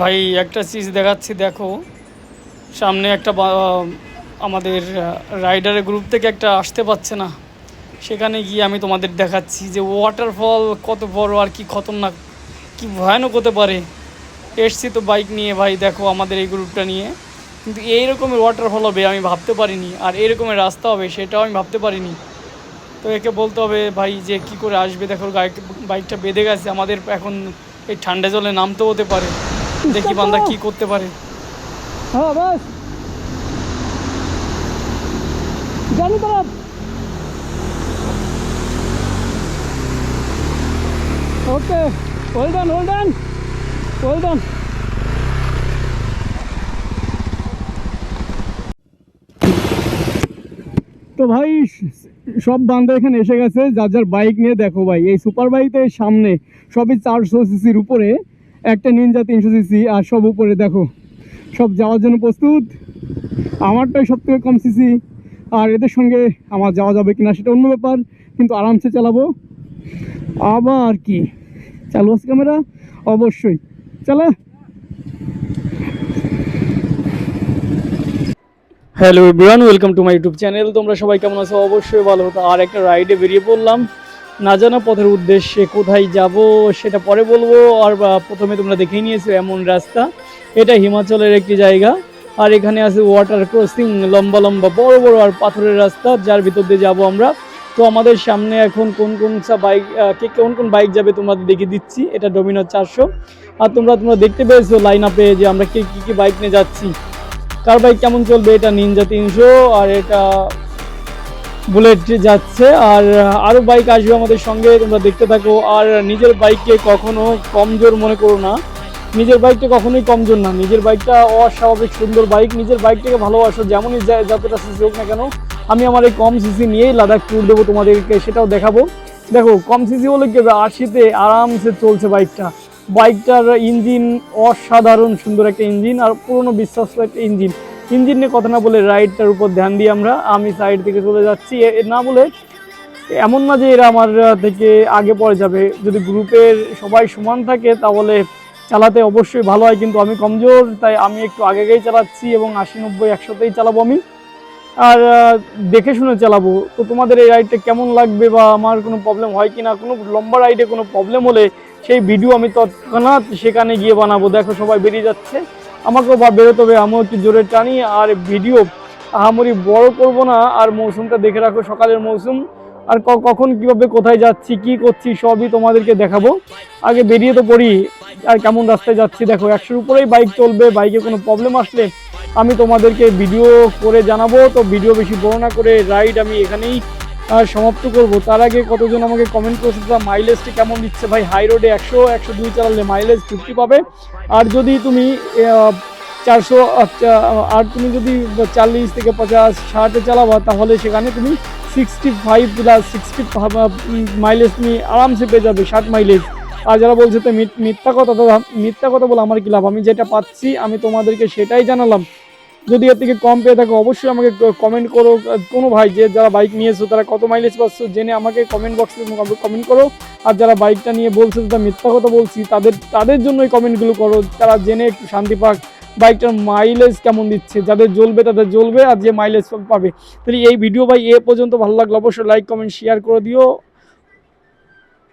ভাই, একটা চিজ দেখাচ্ছি, দেখো। সামনে একটা আমাদের রাইডারের গ্রুপ থেকে একটা আসতে পারছে না। সেখানে গিয়ে আমি তোমাদের দেখাচ্ছি যে ওয়াটারফল কত বড় আর কি খতরনাক, কি ভয়ানক হতে পারে। এসছি তো বাইক নিয়ে ভাই, দেখো আমাদের এই গ্রুপটা নিয়ে। কিন্তু এই রকমের ওয়াটারফল হবে আমি ভাবতে পারিনি, আর এই রকমের রাস্তা হবে সেটাও আমি ভাবতে পারিনি। তো একে বলতে হবে ভাই যে কি করে আসবে, দেখো বাইকটা বেঁধে গেছে, আমাদের এখন এই ঠান্ডা জলে নামতেও হতে পারে। দেখি বান্দা কি করতে পারে। হ্যাঁ বাস। জানি okay hold on hold on hold on তো ভাই সব বান্দা এখানে এসে গেছে যার যার বাইক নিয়ে দেখো ভাই এই সুপার বাইকের সামনে সবই চারশো সিসির উপরে। একটা নিনজা তিনশো সিসি আর সব উপরে দেখো, সব যাওয়ার জন্য প্রস্তুত। আমারটাই সব থেকে কম সিসি আর এদের সঙ্গে আমার যাওয়া যাবে কিনা সেটা অন্য ব্যাপার, কিন্তু আরামসে চালাবো। আবার কি? চালু আছে ক্যামেরা? অবশ্যই। চালা। Hello everyone welcome to my YouTube channel তোমরা সবাই কেমন আছো? অবশ্যই ভালো। হতো আর একটা রাইডে বেরিয়ে পড়লাম। না জানা পথের উদ্দেশ্যে কোথায় যাব, সেটা পরে বলব। আর প্রথমে তোমরা দেখে নিয়েছো এমন রাস্তা। এটা হিমাচলের একটি জায়গা। আর এখানে আছে ওয়াটার ক্রসিং লম্বা লম্বা, বড় বড় আর পাথরের রাস্তা, যার ভিতর দিয়ে যাব আমরা। তো আমাদের সামনে এখন কোন কোন বাইক কে, কোন কোন বাইক যাবে তোমাদের দেখিয়ে দিচ্ছি। এটা ডোমিনো চারশো। আর তোমরা তোমরা দেখতে পেয়েছ লাইন আপে যে আমরা কে, কী কী বাইক নিয়ে যাচ্ছি। কার বাইক কেমন চলবে, এটা নিনজা তিনশো। আর এটা বুলেট যাচ্ছে আর আরও বাইক আসবে আমাদের সঙ্গে, তোমরা দেখতে থাকো। আর নিজের বাইককে কখনো কমজোর মনে করো না। নিজের বাইকটা কখনোই কমজোর না। নিজের বাইকটা অস্বাভাবিক সুন্দর বাইক নিজের বাইকটাকে ভালোবাসো, যেমনই যতটা সিসি হোক না কেন। আমি আমার এই কম সিসি নিয়েই লাদাখ ট্যুর দেবো তোমাদেরকে, সেটাও দেখাবো। দেখো, কম সিসি হলে কি হবে? আশিতে আরামসে চলছে বাইকটা বাইকটার ইঞ্জিন অসাধারণ সুন্দর একটা ইঞ্জিন আর পুরনো বিশ্বাস্ত একটা ইঞ্জিন ইঞ্জিন নিয়ে কথা না বলে রাইডটার উপর ধ্যান দিই আমরা আমি সাইড থেকে চলে যাচ্ছি। না বলে এমন না যে এরা আমার থেকে আগে পড়ে যাবে। যদি গ্রুপের সবাই সমান থাকে, তাহলে চালাতে অবশ্যই ভালো হয়। কিন্তু আমি কমজোর, তাই আমি একটু আগে আগেই চালাচ্ছি এবং আশি নব্বই একশোতেই চালাবো আমি। আর দেখে শুনে চালাবো। তো তোমাদের এই রাইডটা কেমন লাগবে বা আমার কোনো প্রবলেম হয় কি না কোনো লম্বা রাইডে কোনো প্রবলেম হলে সেই ভিডিও আমি তৎক্ষণাৎ সেখানে গিয়ে বানাবো। দেখো সবাই বেরিয়ে যাচ্ছে। আমাকেও বা বেরোতে হবে, আমিও একটু জোরে টানি আর ভিডিও আহামরি বড় করব না। আর মৌসুমটা দেখে রাখো, সকালের মৌসুম। আর কখন কীভাবে কোথায় যাচ্ছি, কি করছি, সবই তোমাদেরকে দেখাবো। আগে বেরিয়ে তো পড়ি, আর কেমন রাস্তায় যাচ্ছি দেখো, একশোর উপরেই বাইক চলবে, বাইকে কোনো প্রবলেম আসলে আমি তোমাদেরকে ভিডিও করে জানাব। তো ভিডিও বেশি বড় না করে রাইড আমি এখানেই সমাপ্ত করব। তার আগে কতজন আমাকে কমেন্ট করছে বা মাইলেজটি কেমন দিচ্ছে? ভাই হাই রোডে একশো একশো দুই চালালে মাইলেজ ফিফটি পাবে। আর যদি তুমি চারশো আর তুমি যদি চাল্লিশ থেকে পঞ্চাশ, ষাটে চালাবা, তাহলে সেখানে তুমি sixty five plus sixty mileage তুমি আরামসে পেয়ে যাবে, ষাট মাইলেজ আর যারা বলছে তো মিথ- মিথ্যা কথা দাদা মিথ্যা কথা বলে আমার কি লাভ? আমি যেটা পাচ্ছি, আমি তোমাদেরকে সেটাই জানালাম। যদি এর থেকে কম পেয়ে থাকো, অবশ্যই আমাকে কমেন্ট করো। কোনো ভাই যে যারা বাইক নিয়েছো তারা কত মাইলেজ পাচ্ছ জেনে আমাকে কমেন্ট বক্সে কমেন্ট করো। আর যারা বাইকটা নিয়ে বলছে তারা মিথ্যা কথা বলছি, তাদের তাদের জন্য এই কমেন্টগুলো করো। তারা জেনে একটু শান্তি পাক। বাইকটার মাইলেজ কেমন দিচ্ছে? যাদের জ্বলবে, তাদের জ্বলবে, আর যে মাইলেজ পাবে। তাহলে এই ভিডিও ভাই এ পর্যন্ত ভালো লাগল, অবশ্যই লাইক কমেন্ট শেয়ার করে দিও।